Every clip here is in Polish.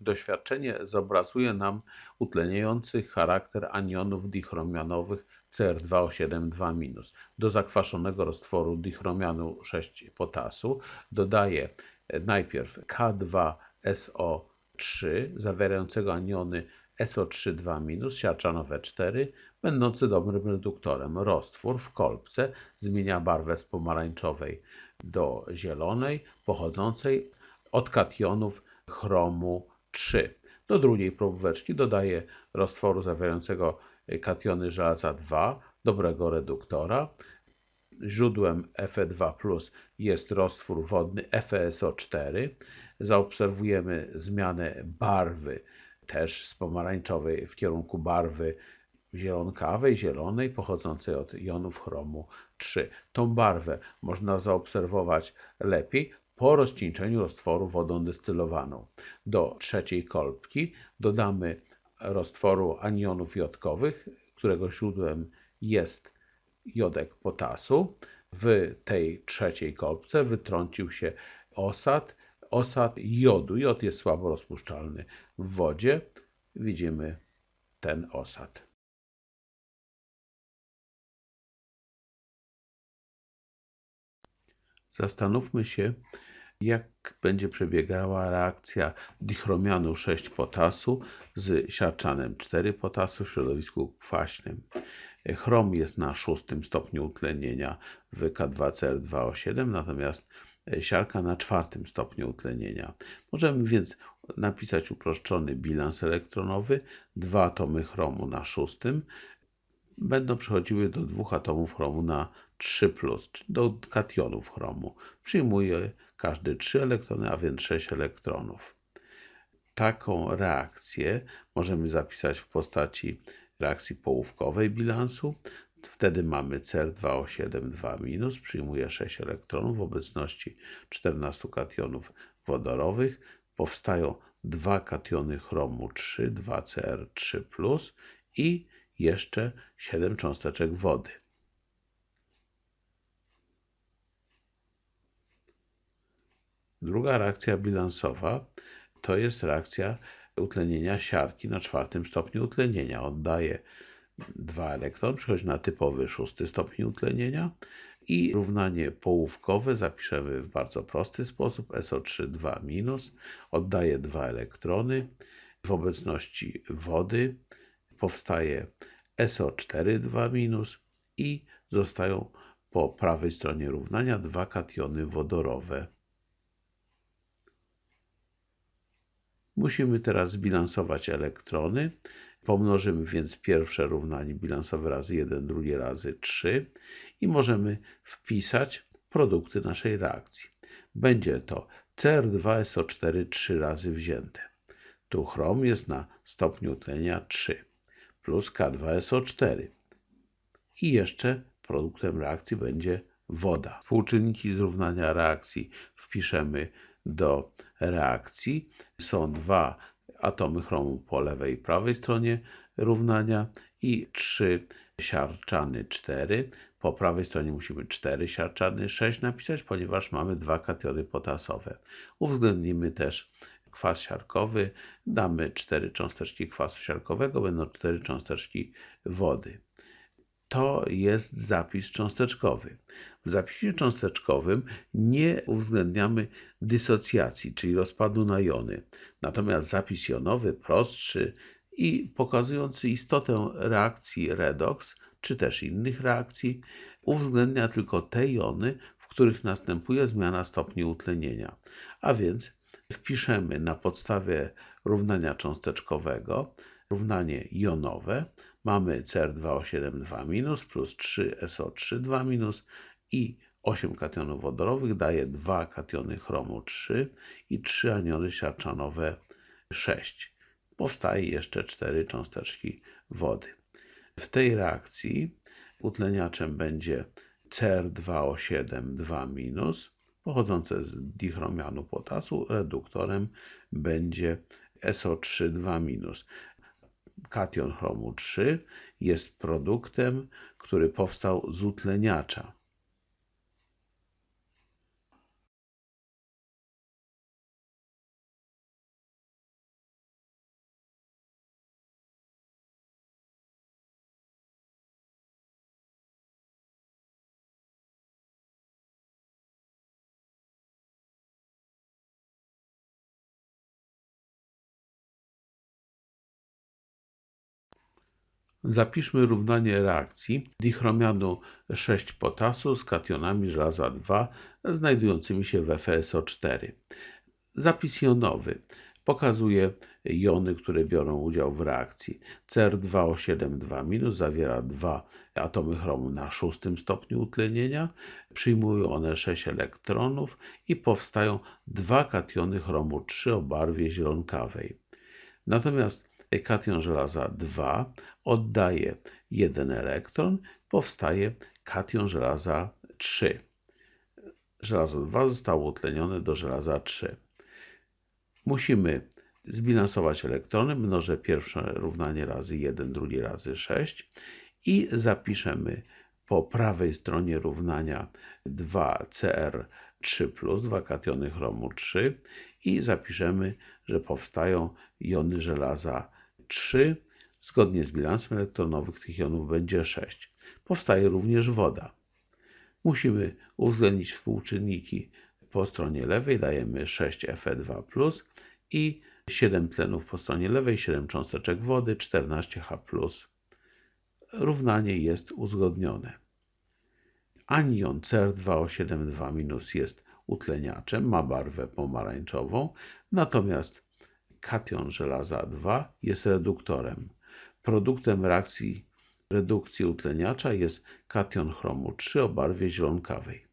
Doświadczenie zobrazuje nam utleniający charakter anionów dichromianowych CR2O7-2-. Do zakwaszonego roztworu dichromianu 6 potasu dodaję najpierw K2SO3 zawierającego aniony SO3-2- siarczanowe 4, będący dobrym reduktorem. Roztwór w kolbce zmienia barwę z pomarańczowej do zielonej, pochodzącej od kationów chromu 3. Do drugiej probóweczki dodaję roztworu zawierającego kationy żelaza 2, dobrego reduktora. Źródłem Fe2 jest roztwór wodny FeSO4. Zaobserwujemy zmianę barwy też z pomarańczowej w kierunku barwy zielonkawej, zielonej, pochodzącej od jonów chromu 3. Tą barwę można zaobserwować lepiej po rozcieńczeniu roztworu wodą destylowaną. Do trzeciej kolbki dodamy roztworu anionów jodkowych, którego źródłem jest jodek potasu. W tej trzeciej kolbce wytrącił się osad, osad jodu. Jod jest słabo rozpuszczalny w wodzie. Widzimy ten osad. Zastanówmy się, jak będzie przebiegała reakcja dichromianu 6 potasu z siarczanem 4 potasu w środowisku kwaśnym. Chrom jest na szóstym stopniu utlenienia w K2CR2O7, natomiast siarka na czwartym stopniu utlenienia. Możemy więc napisać uproszczony bilans elektronowy. Dwa atomy chromu na szóstym będą przechodziły do dwóch atomów chromu na 3, do kationów chromu. Przyjmuje każdy 3 elektrony, a więc 6 elektronów. Taką reakcję możemy zapisać w postaci reakcji połówkowej bilansu. Wtedy mamy CR2O7 przyjmuje 6 elektronów w obecności 14 kationów wodorowych. Powstają dwa kationy chromu 3, 2CR3+, i jeszcze 7 cząsteczek wody. Druga reakcja bilansowa to jest reakcja utlenienia siarki na czwartym stopniu utlenienia. Oddaje dwa elektrony, przechodzi na typowy szósty stopień utlenienia i równanie połówkowe zapiszemy w bardzo prosty sposób. SO3 2- oddaje dwa elektrony. W obecności wody powstaje SO4 2- i zostają po prawej stronie równania dwa kationy wodorowe. Musimy teraz zbilansować elektrony. Pomnożymy więc pierwsze równanie bilansowe razy 1, drugie razy 3 i możemy wpisać produkty naszej reakcji. Będzie to CR2SO4 3 razy wzięte. Tu chrom jest na stopniu tlenia 3 plus K2SO4. I jeszcze produktem reakcji będzie woda. Współczynniki zrównania reakcji wpiszemy do reakcji. Są dwa atomy chromu po lewej i prawej stronie równania i trzy siarczany 4. Po prawej stronie musimy 4 siarczany 6 napisać, ponieważ mamy dwa kationy potasowe. Uwzględnimy też kwas siarkowy, damy 4 cząsteczki kwasu siarkowego, będą 4 cząsteczki wody. To jest zapis cząsteczkowy. W zapisie cząsteczkowym nie uwzględniamy dysocjacji, czyli rozpadu na jony. Natomiast zapis jonowy, prostszy i pokazujący istotę reakcji redox, czy też innych reakcji, uwzględnia tylko te jony, w których następuje zmiana stopnia utlenienia. A więc wpiszemy na podstawie równania cząsteczkowego równanie jonowe. Mamy CR2O7 plus 3SO3 i 8 kationów wodorowych daje 2 kationy chromu 3 i 3 aniony siarczanowe 6. Powstaje jeszcze 4 cząsteczki wody. W tej reakcji utleniaczem będzie CR2O7 2- pochodzące z dichromianu potasu, reduktorem będzie SO3 2-. Kation chromu 3 jest produktem, który powstał z utleniacza. Zapiszmy równanie reakcji dichromianu 6 potasu z kationami żelaza 2 znajdującymi się w FeSO4. Zapis jonowy pokazuje jony, które biorą udział w reakcji. CR2O7 zawiera dwa atomy chromu na szóstym stopniu utlenienia, przyjmują one 6 elektronów i powstają dwa kationy chromu 3 o barwie zielonkawej. Natomiast kation żelaza 2 oddaje jeden elektron, powstaje kation żelaza 3. Żelazo 2 zostało utlenione do żelaza 3. Musimy zbilansować elektrony, mnożę pierwsze równanie razy 1, drugie razy 6 i zapiszemy po prawej stronie równania 2Cr3+, dwa kationy chromu 3 i zapiszemy, że powstają jony żelaza 3. Zgodnie z bilansem elektronowych tych jonów będzie 6. Powstaje również woda. Musimy uwzględnić współczynniki po stronie lewej, dajemy 6Fe2+, i 7 tlenów po stronie lewej, 7 cząsteczek wody, 14H+. Równanie jest uzgodnione. Anion CR2O72- jest utleniaczem, ma barwę pomarańczową, natomiast kation żelaza 2 jest reduktorem. Produktem reakcji redukcji utleniacza jest kation chromu 3 o barwie zielonkawej.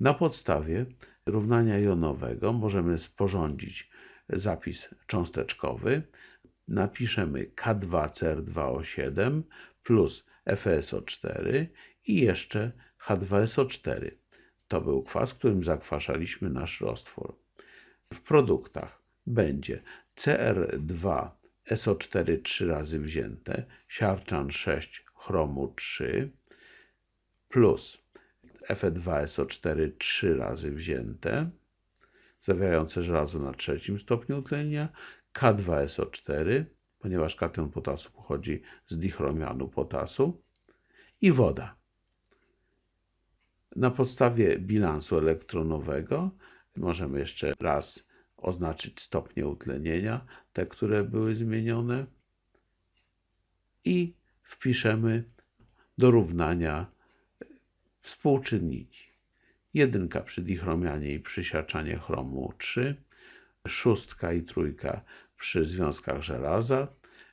Na podstawie równania jonowego możemy sporządzić zapis cząsteczkowy. Napiszemy K2CR2O7 plus FeSO4 i jeszcze H2SO4. To był kwas, którym zakwaszaliśmy nasz roztwór. W produktach będzie CR2 SO4 3 razy wzięte, siarczan 6, chromu 3, plus Fe2SO4 3 razy wzięte, zawierające żelazo na trzecim stopniu utlenienia, K2SO4, ponieważ kation potasu pochodzi z dichromianu potasu i woda. Na podstawie bilansu elektronowego możemy jeszcze raz oznaczyć stopnie utlenienia, te, które były zmienione i wpiszemy do równania Współczynniki. Jedynka przy dichromianie i przysiaczanie chromu 3, szóstka i trójka przy związkach żelaza.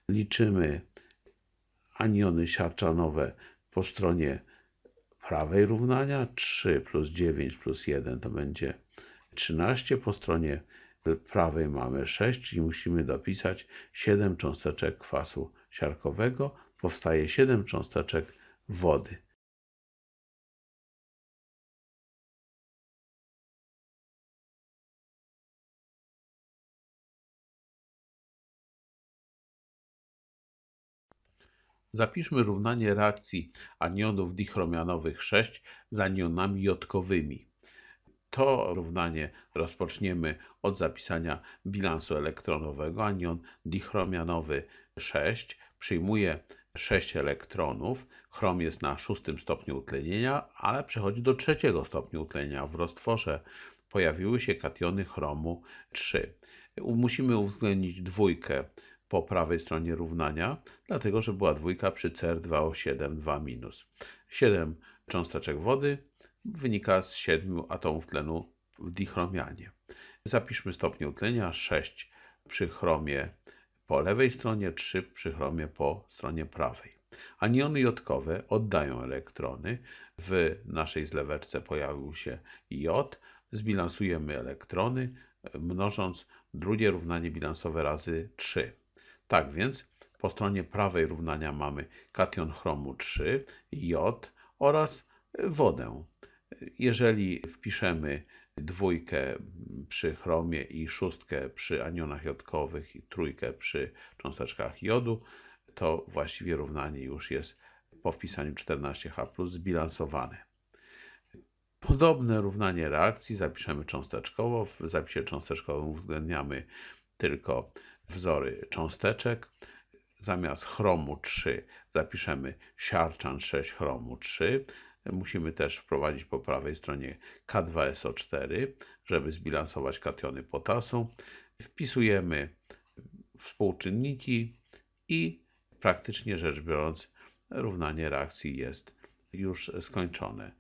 Liczymy aniony siarczanowe po stronie prawej równania. 3 plus 9 plus 1 to będzie 13. Po stronie prawej mamy 6, czyli musimy dopisać 7 cząsteczek kwasu siarkowego. Powstaje 7 cząsteczek wody. Zapiszmy równanie reakcji anionów dichromianowych 6 z anionami jodkowymi. To równanie rozpoczniemy od zapisania bilansu elektronowego. Anion dichromianowy 6 przyjmuje 6 elektronów. Chrom jest na szóstym stopniu utlenienia, ale przechodzi do trzeciego stopniu utlenienia. W roztworze pojawiły się kationy chromu 3. Musimy uwzględnić dwójkę po prawej stronie równania, dlatego że była dwójka przy CR2O7 2-. 7 cząsteczek wody wynika z 7 atomów tlenu w dichromianie. Zapiszmy stopnie utlenia 6 przy chromie po lewej stronie, 3 przy chromie po stronie prawej. Aniony jodkowe oddają elektrony. W naszej zleweczce pojawił się jod. Zbilansujemy elektrony, mnożąc drugie równanie bilansowe razy 3. Tak więc po stronie prawej równania mamy kation chromu 3, jod oraz wodę. Jeżeli wpiszemy dwójkę przy chromie i szóstkę przy anionach jodkowych i trójkę przy cząsteczkach jodu, to właściwie równanie już jest po wpisaniu 14H zbilansowane. Podobne równanie reakcji zapiszemy cząsteczkowo. W zapisie cząsteczkowym uwzględniamy tylko wzory cząsteczek. Zamiast chromu 3 zapiszemy siarczan 6 chromu 3. Musimy też wprowadzić po prawej stronie K2SO4, żeby zbilansować kationy potasu. Wpisujemy współczynniki i praktycznie rzecz biorąc, równanie reakcji jest już skończone.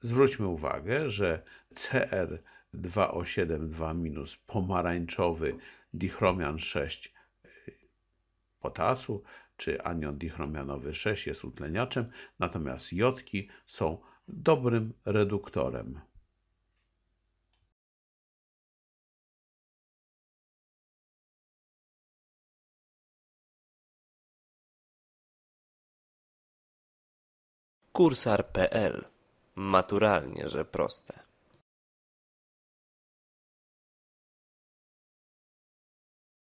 Zwróćmy uwagę, że CR2O72- pomarańczowy dichromian 6 potasu czy anion dichromianowy 6 jest utleniaczem, natomiast jodki są dobrym reduktorem. Kursar.pl Maturalnie, że proste.